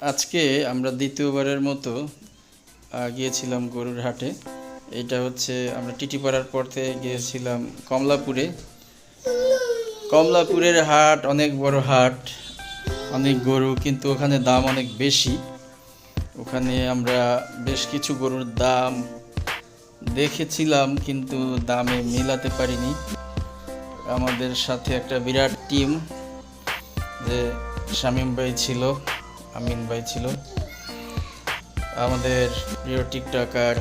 আজকে আমরা দ্বিতীয়বারের মতো গিয়েছিলাম গরুর হাটে। এটা হচ্ছে আমরা টিটিপাড়ার পর থেকে গিয়েছিলাম কমলাপুরে। কমলাপুরের হাট অনেক বড় হাট, অনেক গরু, কিন্তু ওখানে দাম অনেক বেশি। ওখানে আমরা বেশ কিছু গরুর দাম দেখেছিলাম, কিন্তু দামে মেলাতে পারিনি। আমাদের সাথে একটা বিরাট টিম, যে শামীম ভাই ছিল। আমিন ভাই ছিল। আমাদের প্রিয় টিকটকার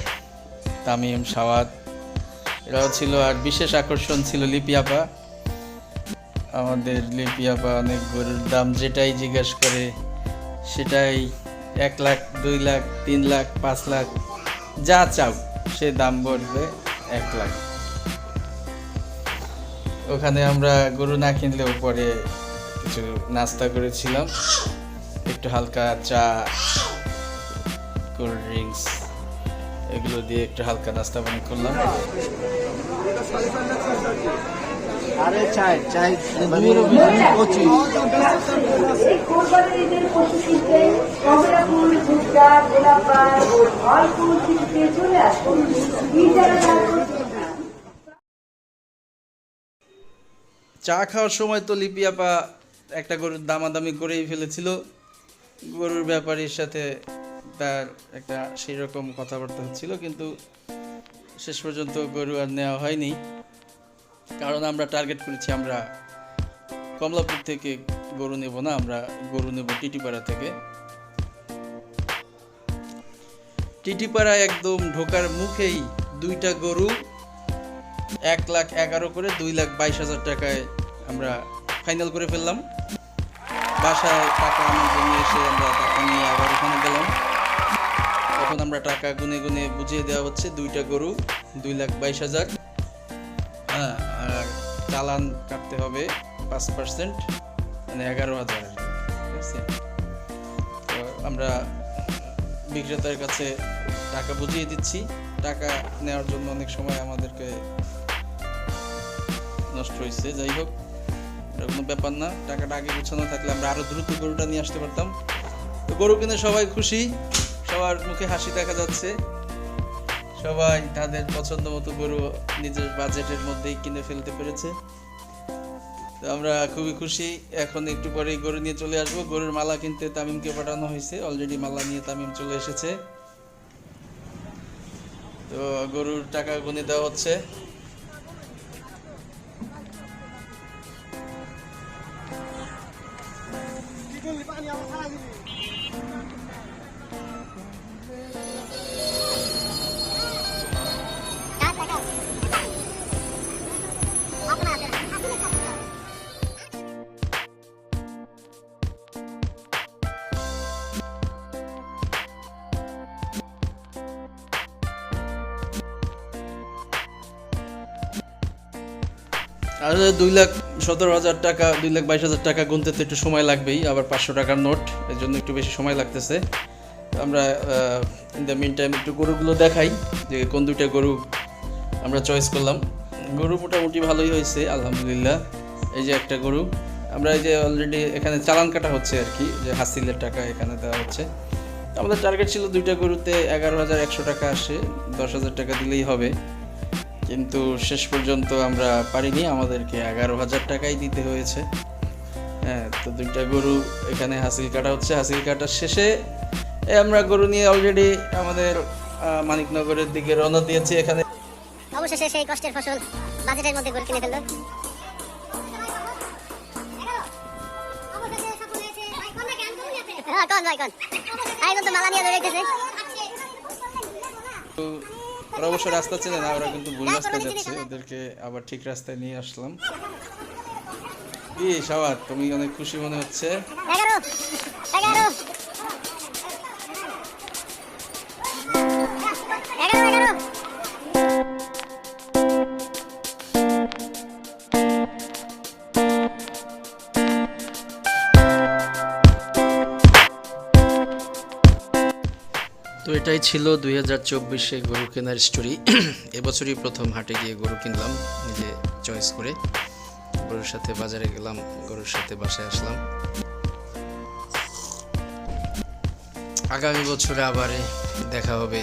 তামিম সাওয়াত। এরাও ছিল, আর বিশেষ আকর্ষণ ছিল লিপিয়াপা আমাদের লিপিয়াপা অনেক গরুর দাম যেটাই জিজ্ঞেস করে, সেটাই এক লাখ, দুই লাখ, তিন লাখ, পাঁচ লাখ, যা চাও, সে দাম বলবে এক লাখ। ওখানে আমরা গরু না কিনলেও পরে কিছু নাস্তা করেছিলাম। একটু হালকা চা কোল্ড ড্রিঙ্কস এগুলো দিয়ে একটু হালকা নাস্তা পানি করলাম। আরে চাই চাই চা খাওয়ার সময় তো লিপিয়াপা একটা গরুর দামাদামি করেই ফেলেছিল। গরুর ব্যাপারীর সাথে তার একটা সেই রকম কথাবার্তা হচ্ছিল, কিন্তু শেষ পর্যন্ত গরু আর নেওয়া হয়নি। কারণ আমরা টার্গেট করেছি, আমরা কমলাপুর থেকে গরু নেব না, আমরা গরু নেব টিটিপাড়া থেকে। টিটিপাড়া একদম ঢোকার মুখেই দুইটা গরু, এক লাখ এগারো করে দুই লাখ বাইশ হাজার টাকায় আমরা ফাইনাল করে ফেললাম। বাসায় টাকা আনার জন্য এসে আমরা টাকা নিয়ে আবার ওখানে গেলাম। তখন আমরা টাকা গুনে গুনে বুঝিয়ে দেওয়া হচ্ছে, দুইটা গরু, দুই লাখ বাইশ হাজার। হ্যাঁ আর চালান কাটতে হবে পাঁচ পার্সেন্ট মানে এগারো হাজার তো আমরা বিক্রেতার কাছে টাকা বুঝিয়ে দিচ্ছি। টাকা নেওয়ার জন্য অনেক সময় আমাদেরকে নষ্ট হয়েছে যাই হোক। এটা কোনো ব্যাপার না, টাকাটা আগে গুছানো থাকলে আমরা আরও দ্রুত গরুটা নিয়ে আসতে পারতাম। তো গরু কিনে সবাই খুশি, সবার মুখে হাসি দেখা যাচ্ছে। সবাই তাদের পছন্দ মতো গরু নিজের বাজেটের মধ্যেই কিনে ফেলতে পেরেছে। তো আমরা খুবই খুশি, এখন একটু পরেই গরু নিয়ে চলে আসব। গরুর মালা কিনতে তামিমকে পাঠানো হয়েছে অলরেডি মালা নিয়ে তামিম চলে এসেছে। তো গরুর টাকা গুনে দেওয়া হচ্ছে। আমি আমার সারা দিবি আর দুই লাখ সতেরো হাজার টাকা, দুই লাখ বাইশ হাজার টাকা গুনতে তো একটু সময় লাগবেই, আবার পাঁচশো টাকার নোট, এর জন্য একটু বেশি সময় লাগতেছে। আমরা ইন দ্য মিন টাইম একটু গরুগুলো দেখাই, যে কোন দুইটা গরু আমরা চয়েস করলাম। গরু মোটামুটি ভালোই হয়েছে, আলহামদুলিল্লাহ। এই যে একটা গরু, আমরা এই যে অলরেডি এখানে চালান কাটা হচ্ছে আর কি, যে হাসিলের টাকা এখানে দেওয়া হচ্ছে। আমাদের টার্গেট ছিল দুইটা গরুতে এগারো হাজার একশো টাকা আসে, দশ হাজার টাকা দিলেই হবে। কিন্তু শেষ পর্যন্ত আমরা পারিনি। আমাদেরকে এগারো হাজার টাকাই দিতে হয়েছে। হ্যাঁ তো দুইটা গরু এখানে হাসিল কাটা হচ্ছে। হাসিল কাটার শেষে এ আমরা গরু নিয়ে অলরেডি আমাদের মানিকনগরের দিকে রওনা দিয়েছি। এখানে অবশেষে সেই কষ্টের ফসল বাজেটের মধ্যে গরু কিনে ফেলল। হ্যাঁ, ভাই কন? আই তো মালা নিয়ে দৌড়াইতেছে তো ওরা অবশ্য রাস্তা চেনে না ওরা কিন্তু ভুল রাস্তা যাচ্ছে। ওদেরকে আবার ঠিক রাস্তায় নিয়ে আসলাম। কি সবার তুমি অনেক খুশি মনে হচ্ছে। এগারো এগারো। তো এটাই ছিল দুই হাজার চব্বিশে গরু কেনার স্টোরি এবছরই প্রথম হাটে গিয়ে গরু কিনলাম, নিজে চয়েস করে। গরুর সাথে বাজারে গেলাম, গরুর সাথে বাসায় আসলাম। আগামী বছরে আবার দেখা হবে